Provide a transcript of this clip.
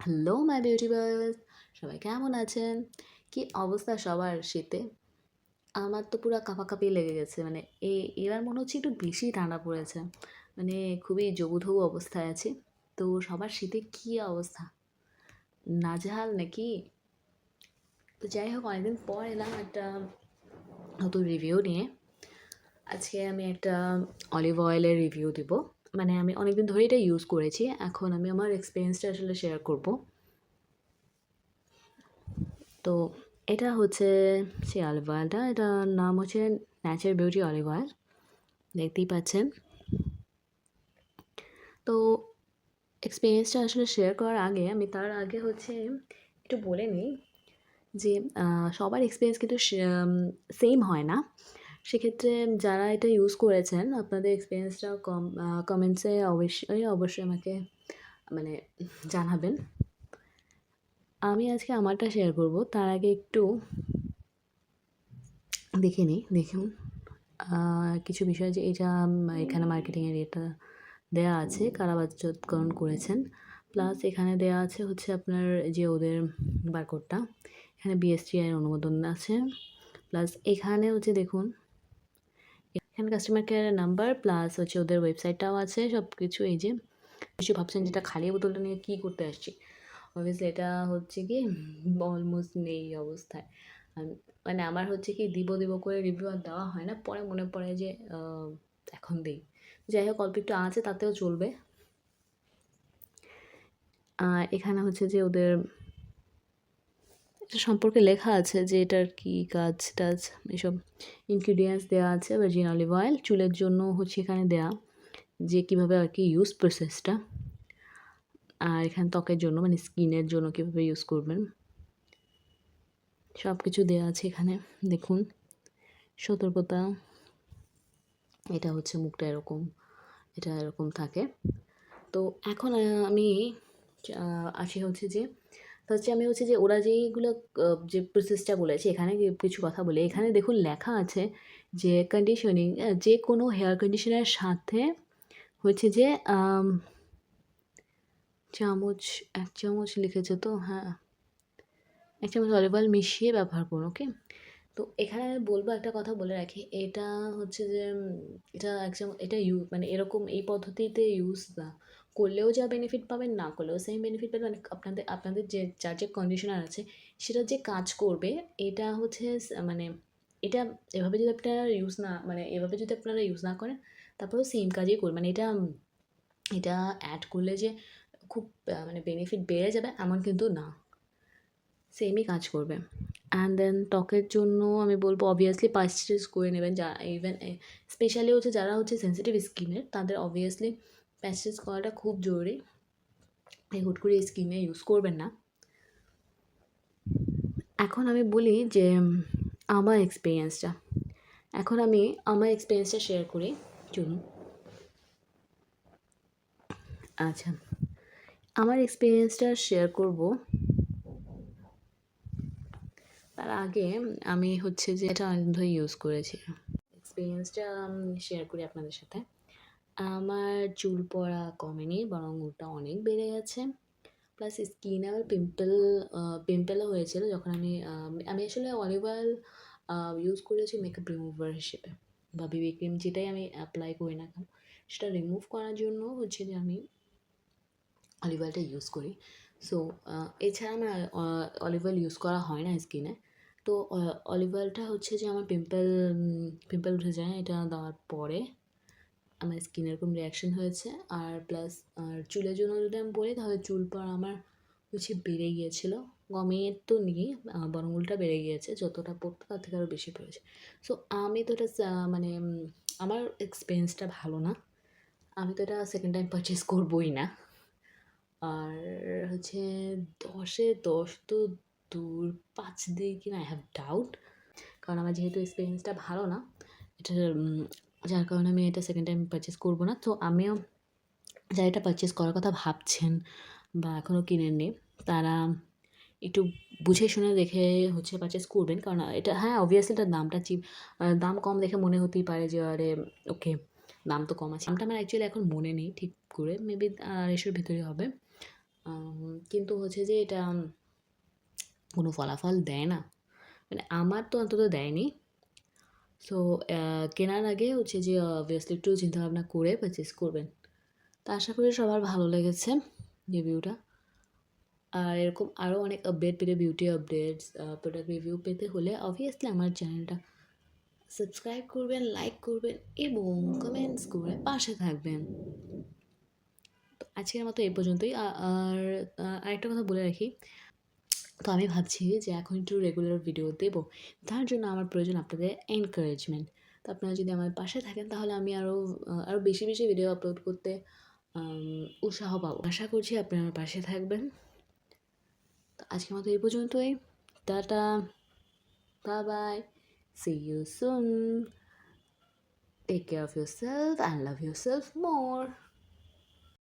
Hello, মাই beauty girls সবাই কেমন আছেন? কি অবস্থা সবার শীতে? আমার তো পুরো কাঁপাকাঁপি লেগে গেছে মানে এ, এবার মনে হচ্ছে একটু বেশি ঠান্ডা পড়েছে মানে খুবই জবুথবু অবস্থায় আছি। তো সবার শীতে কী অবস্থা? নাজেহাল নাকি? তো যাই হোক, অনেকদিন পর এলাম একটা নতুন রিভিউ নিয়ে। আজকে আমি একটা অলিভ অয়েলের রিভিউ দিব। মানে আমি অনেকদিন ধরে এটা ইউজ করেছি। এখন আমি আমার এক্সপিরিয়েন্সটা আসলে শেয়ার করব। তো এটা হচ্ছে সেই অলিভ অয়েলটা এটার নাম হচ্ছে ন্যাচার বিউটি অলিভ অয়েল দেখতেই পাচ্ছেন। তো এক্সপিরিয়েন্সটা আসলে শেয়ার করার আগে আমি তার আগে হচ্ছে একটু বলে নিই যে সবার এক্সপিরিয়েন্স কিন্তু সেম হয় না। সেক্ষেত্রে যারা এটা ইউজ করেছেন, আপনাদের এক্সপিরিয়েন্সটা কম কমেন্টসে অবশ্যই অবশ্যই আমাকে মানে জানাবেন। আমি আজকে আমারটা শেয়ার করব। তার আগে একটু দেখে নিই, দেখুন। কিছু বিষয় যে এটা এখানে মার্কেটিংয়ের এটা দেয়া আছে, কারা বাজারজাতকরণ করেছেন। প্লাস এখানে দেয়া আছে হচ্ছে আপনার যে ওদের বারকোডটা এখানে বিএসটিআই অনুমোদন আছে। প্লাস এখানে হচ্ছে দেখুন এখানে কাস্টমার কেয়ারের নাম্বার প্লাস হচ্ছে ওদের ওয়েবসাইটটাও আছে সব কিছু এই যে কিছু ভাবছেন যেটা খালি বোতলটা নিয়ে কী করতে আসছি? অবভিয়াসলি এটা হচ্ছে কি অলমোস্ট নেই অবস্থায়। মানে আমার হচ্ছে কি দিব দিব করে রিভিউ আর দেওয়া হয় না, পরে মনে পড়ে যে এখন দিই। যাই হোক, অল্প একটু আছে, তাতেও চলবে। এখানে হচ্ছে যে ওদের সম্পর্কে লেখা আছে যে এটার কি কাজ টাজ এসব ইনগ্রিডিয়েন্টস দেওয়া আছে ভার্জিন অলিভ অয়েল চুলের জন্য হচ্ছে এখানে দেয়া যে কীভাবে আর কি ইউজ প্রসেসটা আর এখানে ত্বকের জন্য মানে স্কিনের জন্য কীভাবে ইউজ করবেন। সব কিছু দেওয়া আছে এখানে, দেখুন। সতর্কতা, এটা হচ্ছে মুখটা এরকম, এটা এরকম থাকে। তো এখন আমি আসি হচ্ছে যে হচ্ছে আমি হচ্ছে যে ওরা যেইগুলো যে প্রসেসটা বলেছে, এখানে কিছু কথা বলে। এখানে দেখুন লেখা আছে যে কন্ডিশনিং যে কোনো হেয়ার কন্ডিশনের সাথে হচ্ছে যে চামচ, এক চামচ লিখেছে তো হ্যাঁ। এক চামচ অলিভ অয়েল মিশিয়ে ব্যবহার করুন ওকে তো এখানে আমি বলব একটা কথা বলে রাখি, এটা হচ্ছে যে এটা এক চামচ, এটা ইউ মানে এরকম এই পদ্ধতিতে ইউজ না। করলেও যা বেনিফিট পাবেন, না করলেও সেম বেনিফিট পাবেন। মানে আপনাদের আপনাদের যে, যার যে কন্ডিশনার আছে, সেটা যে কাজ করবে, এটা হচ্ছে মানে এটা এভাবে যদি আপনারা ইউজ না মানে এভাবে যদি আপনারা ইউজ না করেন, তারপরেও সেম কাজই করবেন মানে এটা এটা অ্যাড করলে যে খুব মানে বেনিফিট বেড়ে যাবে, এমন কিন্তু না। সেমই কাজ করবে। অ্যান্ড দেন ত্বকের জন্য আমি বলব অবভিয়াসলি পার্চেস করে নেবেন, যা ইভেন স্পেশালি হচ্ছে যারা হচ্ছে সেন্সিটিভ স্কিনের তাদের অবভিয়াসলি প্যাচেস করাটা খুব জরুরি। এই হুট করে স্কিনে ইউজ করবেন না। এখন আমি বলি যে আমার এক্সপিরিয়েন্সটা এখন আমি আমার এক্সপিরিয়েন্সটা শেয়ার করি, চলুন। আচ্ছা আমার এক্সপিরিয়েন্সটা শেয়ার করব। তার আগে আমি হচ্ছে যে এটা অনেক ধরে ইউজ করেছি। এক্সপিরিয়েন্সটা শেয়ার করি আপনাদের সাথে। আমার চুল পড়া কমেনি, বরং ওটা অনেক বেড়ে গেছে। প্লাস স্কিন আবার পিম্পল পিম্পলও হয়েছিল যখন আমি আমি আসলে অলিভ অয়েল ইউজ করেছি মেকআপ রিমুভার হিসেবে বা বিবি ক্রিম যেটাই আমি অ্যাপ্লাই করি না কেন, সেটা রিমুভ করার জন্য হচ্ছে যে আমি অলিভ অয়েলটা ইউজ করি। সো এছাড়া আমার অলিভ অয়েল ইউজ করা হয় না স্কিনে তো অলিভ অয়েলটা হচ্ছে যে আমার পিম্পল পিম্পল উঠে যায়, এটা দেওয়ার পরে আমার স্কিন এরকম রিয়াকশন হয়েছে। আর প্লাস আর চুলের জন্য যদি আমি বলি, তাহলে চুল পড়া আমার হচ্ছে বেড়ে গিয়েছিল। গমের তো নিয়ে বরং বেড়ে গিয়েছে। যতটা পড়তো তার থেকে আরও বেশি পড়েছে। সো আমি তো এটা মানে আমার এক্সপিরিয়েন্সটা ভালো না। আমি তো এটা সেকেন্ড টাইম পারচেস করবোই না। আর হচ্ছে দশে দশ তো দূর, পাঁচ দিয়ে কিনা আই হ্যাভ ডাউট কারণ আমার যেহেতু এক্সপিরিয়েন্সটা ভালো না, এটা যার কারণে আমি এটা সেকেন্ড টাইম পারচেস করব না। তো আমিও যারা এটা পারচেস করার কথা ভাবছেন বা এখনও কিনেননি, তারা একটু বুঝে শুনে দেখে হচ্ছে পারচেস করবেন। কারণ এটা হ্যাঁ অবভিয়াসলি এটার দামটা চিপ দাম কম দেখে মনে হতেই পারে যে, আরে ওকে দাম তো কম আছে। দামটা আমার অ্যাকচুয়ালি এখন মনে নেই ঠিক করে মেবি আড়াইশোর ভিতরে হবে। কিন্তু হচ্ছে যে এটা কোনো ফলাফল দেয় না। মানে আমার তো অন্তত দেয়নি। সো কেনার আগে হচ্ছে যে অবভিয়াসলি একটু চিন্তাভাবনা করে পারচেস করবেন। তো আশা করি সবার ভালো লেগেছে রিভিউটা আর এরকম আরও অনেক আপডেট পেতে বিউটি আপডেটস প্রোডাক্ট রিভিউ পেতে হলে অবভিয়াসলি আমার চ্যানেলটা সাবস্ক্রাইব করবেন লাইক করবেন এবং কমেন্টস করে পাশে থাকবেন। তো আজকের মতো এই পর্যন্তই। আর আরেকটা কথা বলে রাখি। তো আমি ভাবছি যে এখন একটু রেগুলার ভিডিও দেবো। তার জন্য আমার প্রয়োজন আপনাদের এনকারেজমেন্ট তো আপনারা যদি আমার পাশে থাকেন, তাহলে আমি আরও আরও বেশি বেশি ভিডিও আপলোড করতে উৎসাহ পাবো। আশা করছি আপনারা আমার পাশে থাকবেন। তো আজকের মতো এই পর্যন্তই। Tata. Bye bye see you soon take care of your self and love your self more